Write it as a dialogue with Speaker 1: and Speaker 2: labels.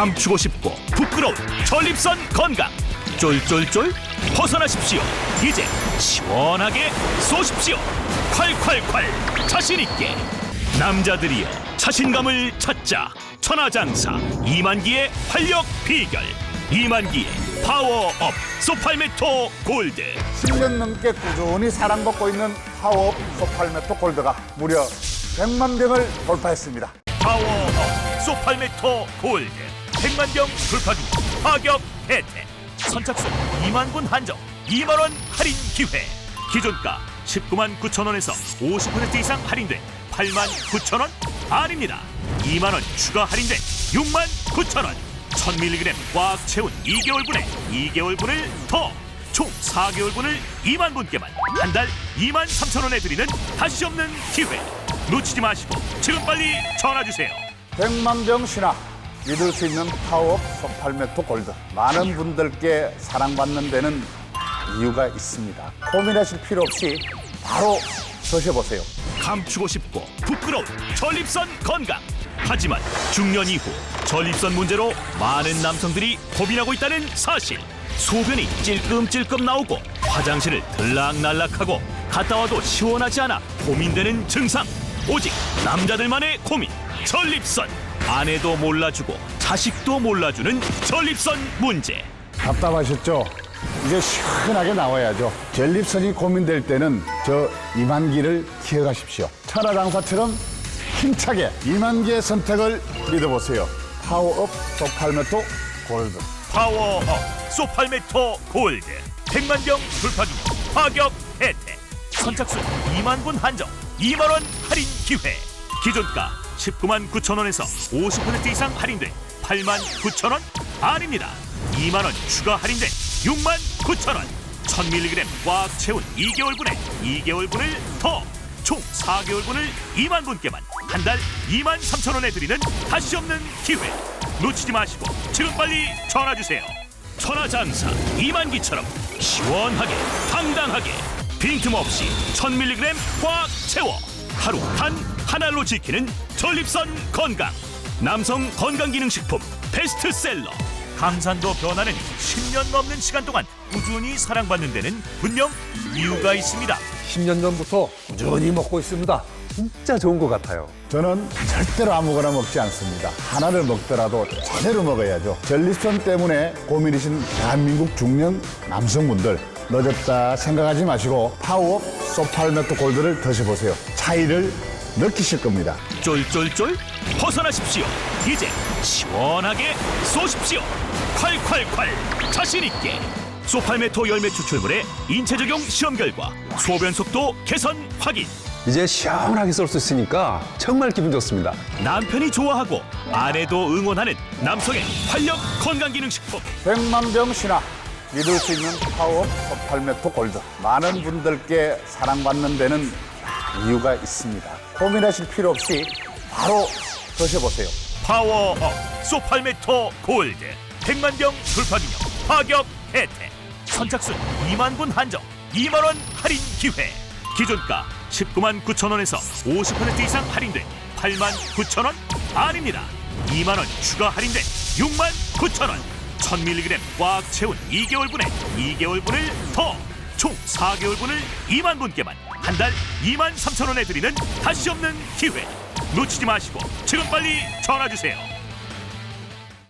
Speaker 1: 감추고 싶고 부끄러운 전립선 건강. 쫄쫄쫄 벗어나십시오. 이제 시원하게 쏘십시오. 콸콸콸 자신있게. 남자들이여 자신감을 찾자. 천하장사 이만기의 활력 비결. 이만기의 파워업 소팔메토 골드.
Speaker 2: 10년 넘게 꾸준히 사랑받고 있는 파워업 소팔메토 골드가 무려 100만 병을 돌파했습니다.
Speaker 1: 파워업 소팔메토 골드 100만 병 돌파 기 파격 혜택. 선착순 2만 분 한정 2만 원 할인 기회. 기존가 19만 9천 원에서 50% 이상 할인돼 8만 9천 원 아닙니다. 2만 원 추가 할인돼 6만 9천 원. 1000mg 꽉 채운 2개월분에 2개월분을 더 총 4개월분을 2만 분께만 한 달 2만 3천 원에 드리는 다시 없는 기회. 놓치지 마시고 지금 빨리 전화 주세요.
Speaker 2: 100만 병 신화 믿을 수 있는 파워업 소팔메토 골드 많은 분들께 사랑받는 데는 이유가 있습니다. 고민하실 필요 없이 바로 드셔보세요.
Speaker 1: 감추고 싶고 부끄러운 전립선 건강. 하지만 중년 이후 전립선 문제로 많은 남성들이 고민하고 있다는 사실. 소변이 찔끔찔끔 나오고 화장실을 들락날락하고 갔다 와도 시원하지 않아 고민되는 증상. 오직 남자들만의 고민. 전립선. 아내도 몰라주고 자식도 몰라주는 전립선 문제.
Speaker 2: 답답하셨죠? 이제 시원하게 나와야죠. 전립선이 고민될 때는 저 이만기를 기억하십시오. 천하장사처럼 힘차게 이만기의 선택을 믿어보세요. 파워업 소팔메토 골드.
Speaker 1: 파워업 소팔메토 골드 100만 병 돌파 기념 파격 혜택 선착순 2만 분 한정 2만 원 할인 기회 기존가 19만 9천 원에서 50% 이상 할인돼 8만 9천 원 아닙니다. 2만 원 추가 할인돼 6만 9천 원. 1000mg 꽉 채운 2개월분에 2개월분을 더 총 4개월분을 2만 분께만 한 달 2만 3천 원에 드리는 다시 없는 기회. 놓치지 마시고 지금 빨리 전화 주세요. 천하장사 이만기처럼 시원하게 당당하게 빈틈없이 1000mg 꽉 채워 하루 단 하나로 지키는 전립선 건강 남성 건강기능식품 베스트셀러 강산도 변화는 10년 넘는 시간 동안 꾸준히 사랑받는 데는 분명 이유가 있습니다.
Speaker 3: 10년 전부터 꾸준히 먹고 있습니다. 진짜 좋은 것 같아요.
Speaker 2: 저는 절대로 아무거나 먹지 않습니다. 하나를 먹더라도 제대로 먹어야죠. 전립선 때문에 고민이신 대한민국 중년 남성분들 늦었다 생각하지 마시고 파워업 소팔메토 골드를 드셔보세요. 차이를 느끼실 겁니다.
Speaker 1: 쫄쫄쫄 벗어나십시오. 이제 시원하게 쏘십시오. 콸콸콸 자신 있게. 소팔메토 열매 추출물의 인체 적용 시험 결과 소변 속도 개선 확인.
Speaker 3: 이제 시원하게 쏠 수 있으니까 정말 기분 좋습니다.
Speaker 1: 남편이 좋아하고 아내도 응원하는 남성의 활력 건강기능식품.
Speaker 2: 100만 병 신화 믿을 수 있는 파워업 소팔메토 골드. 많은 분들께 사랑받는 데는 이유가 있습니다. 고민하실 필요 없이 바로 드셔보세요.
Speaker 1: 파워업 소팔메토 골드. 100만 병 돌파 기념 파격 혜택. 선착순 2만 분 한정 2만 원 할인 기회. 기존가 19만 9천 원에서 50% 이상 할인돼 8만 9천 원 아닙니다. 2만 원 추가 할인돼 6만 9천 원 1000mg 꽉 채운 2개월분에 2개월분을 더 총 4개월분을 2만 분께만 한 달 2만 3천 원에 드리는 다시 없는 기회 놓치지 마시고 지금 빨리 전화 주세요.